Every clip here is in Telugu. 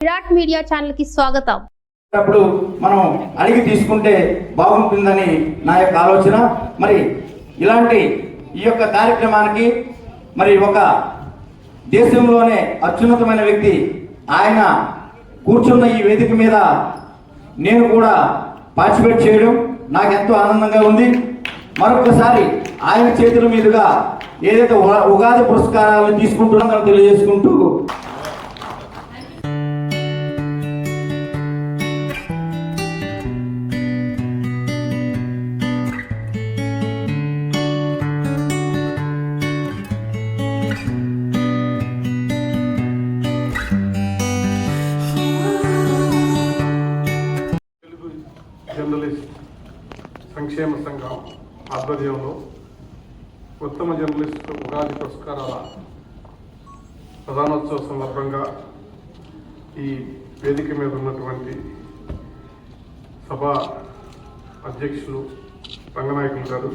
విరాట్ మీడియా ఛానల్కి స్వాగతం. అప్పుడు మనం అడిగి తీసుకుంటే బాగుంటుందని నా యొక్క ఆలోచన. మరి ఇలాంటి ఈ యొక్క కార్యక్రమానికి మరి ఒక దేశంలోనే అత్యున్నతమైన వ్యక్తి ఆయన కూర్చున్న ఈ వేదిక మీద నేను కూడా పార్టిసిపేట్ చేయడం నాకు ఎంతో ఆనందంగా ఉంది. మరొకసారి ఆయన చేతుల మీదుగా ఏదైతే ఉగాది పురస్కారాలను తీసుకుంటున్నానో తెలియజేసుకుంటూ జర్నలిస్ట్ సంక్షేమ సంఘం ఆధ్వర్యంలో ఉత్తమ జర్నలిస్టు ఉగాది పురస్కారాల ప్రధానోత్సవ సందర్భంగా ఈ వేదిక మీద ఉన్నటువంటి సభా అధ్యక్షులు రంగనాయకులు గారు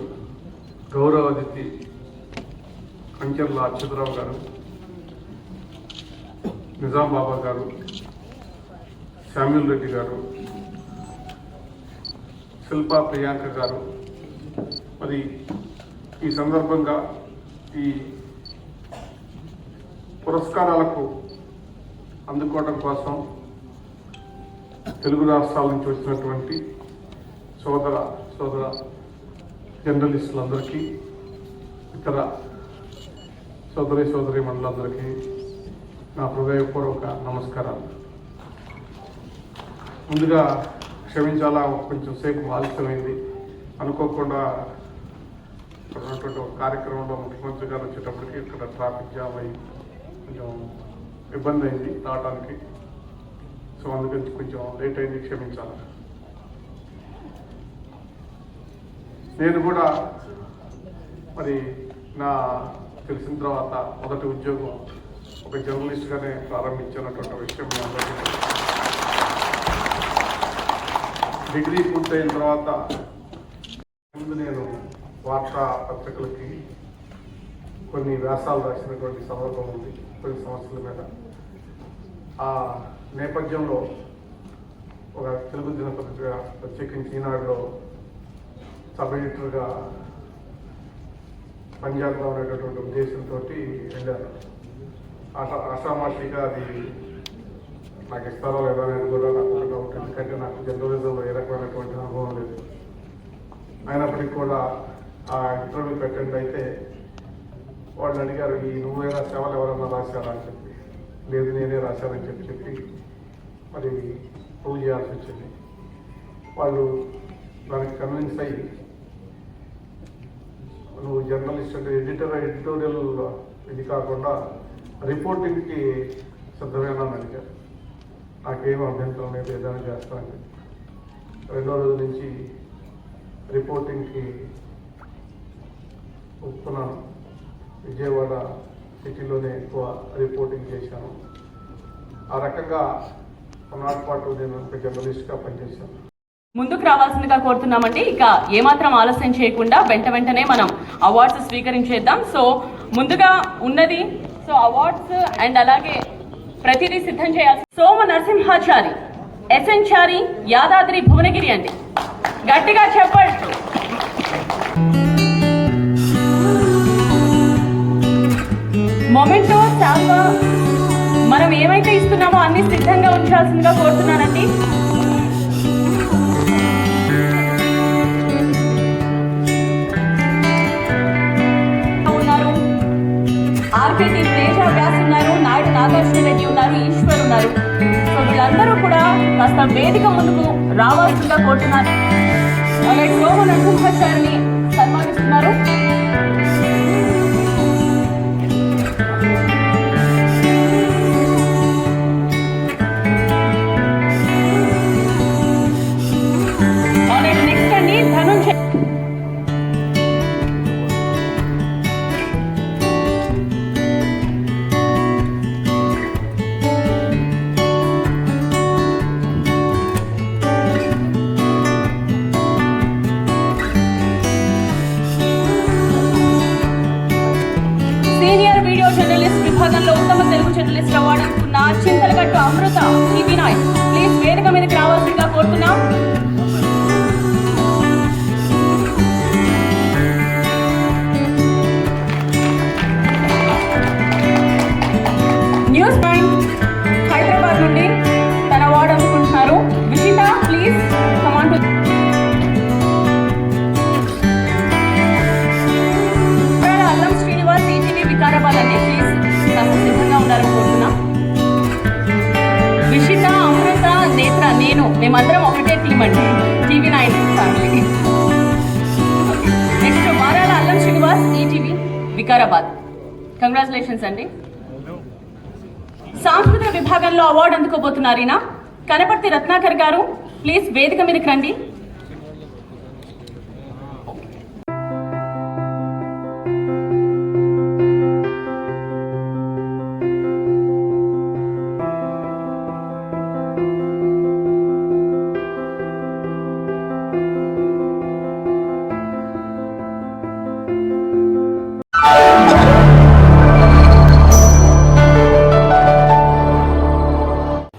గౌరవ అతిథి కంచెర్ల అచ్యుతరావు గారు నిజాం బాబా గారు శామ్యుల్ రెడ్డి గారు శిల్ప ప్రియాంక గారు. మరి ఈ సందర్భంగా ఈ పురస్కారాలకు అందుకోవడం కోసం తెలుగు రాష్ట్రాల నుంచి వచ్చినటువంటి సోదర సోదర జర్నలిస్టులందరికీ ఇతర సోదరి సోదరి మండలందరికీ నా హృదయపూర్వక నమస్కారాలు. ముందుగా క్షమించాలా? కొంచెం సేపు ఆలస్యమైంది. అనుకోకుండా ఇక్కడ ఉన్నటువంటి ఒక కార్యక్రమంలో ముఖ్యమంత్రి గారు వచ్చేటప్పటికి ఇక్కడ ట్రాఫిక్ జామ్ అయ్యి కొంచెం ఇబ్బంది అయింది రావడానికి. సో అందుకని కొంచెం లేట్ అయింది క్షమించాలి? నేను కూడా మరి నా తెలిసిన తర్వాత మొదటి ఉద్యోగం ఒక జర్నలిస్ట్గానే ప్రారంభించినటువంటి విషయం మీ అందరికీ డిగ్రీ పూర్తయిన తర్వాత ముందు నేను వార్తా పత్రికలకి కొన్ని వ్యాసాలు రాసినటువంటి సందర్భం ఉంది కొన్ని సమస్యల మీద. ఆ నేపథ్యంలో ఒక తెలుగు దినపత్రిక ప్రత్యేకించి ఈనాడులో సబ్ ఎడిటర్గా పనిచేద్దాం అనేటటువంటి ఉద్దేశంతో వెళ్ళాను. ఆశా ఆషామాషిగా అది నాకు ఇస్తారో లేదా అనేది కూడా నాకు ఒక డౌట్ ఎందుకంటే నాకు జర్నలిజంలో ఏ రకమైనటువంటి అనుభవం లేదు. అయినప్పటికీ కూడా ఆ ఇంటర్వ్యూకి అటెండ్ అయితే వాళ్ళు అడిగారు ఈ నువ్వే రాసావా ఎవరన్నా రాశారా? అని చెప్పి. లేదు నేనే రాశానని చెప్పి చెప్పి మరి ప్రూవ్ చేయాల్సి వచ్చింది. వాళ్ళు దానికి కన్విన్స్ అయ్యి నువ్వు జర్నలిస్ట్ అంటే ఎడిటర్ ఎడిటోరియల్ ఇది కాకుండా రిపోర్టింగ్కి సిద్ధమేనా? అని అడిగారు. నాకేం అభ్యంతరం లేదు ఏదైనా చేస్తాను. రెండో రోజు నుంచి రిపోర్టింగ్కి ఒప్పుకున్నాను విజయవాడ సిటీలోనే ఎక్కువ రిపోర్టింగ్ చేశాను. ఆ రకంగా కొన్నాటి పాటు నేను ఒక జర్నలిస్ట్గా పనిచేశాను. ముందుకు రావాల్సిందిగా కోరుతున్నామండి. ఇక ఏమాత్రం ఆలస్యం చేయకుండా వెంట వెంటనే మనం అవార్డ్స్ స్వీకరించేద్దాం. సో ముందుగా ఉన్నది సో అవార్డ్స్ అండ్ అలాగే ప్రతిదీ సిద్ధం చేయాల్సి సోమ నరసింహాచారి ఎస్ఎన్చారి యాదాద్రి భువనగిరి అండి. గట్టిగా చెప్పండి మొమెంటో సాల్వా మనం ఏమైతే ఇస్తున్నామో అన్ని సిద్ధంగా ఉంచాల్సిందిగా కోరుతున్నానండి. ఆర్పిటి తేజ వ్యాస్ ఉన్నారు నాయుడు నాగార్జున రెడ్డి ఉన్నారు ఈశ్వర్ ఉన్నారు. సో వీళ్ళందరూ కూడా కాస్త వేదిక ముందుకు రావాల్సిందిగా కోరుతున్నారు అలాగే సోమ నరసింహాచారిని జర్నలిస్ట్ అవార్డు అందుకున్న చింతలగట్టు అమృత ఈ నాయ్ ప్లీజ్ వేదిక మీదకి రావాల్సి నేను మేమందరం ఒకటే టీం అండి. టీవీ నైన్ ఫ్యామిలీ నెక్స్ట్ మారాల అల్లం శ్రీనివాస్ ఈటీవీ వికారాబాద్. కంగ్రాచులేషన్స్ అండి. సాంస్కృతిక విభాగంలో అవార్డు అందుకోబోతున్నారు ఈయన. కనపర్తి రత్నాకర్ గారు ప్లీజ్ వేదిక మీదకి రండి.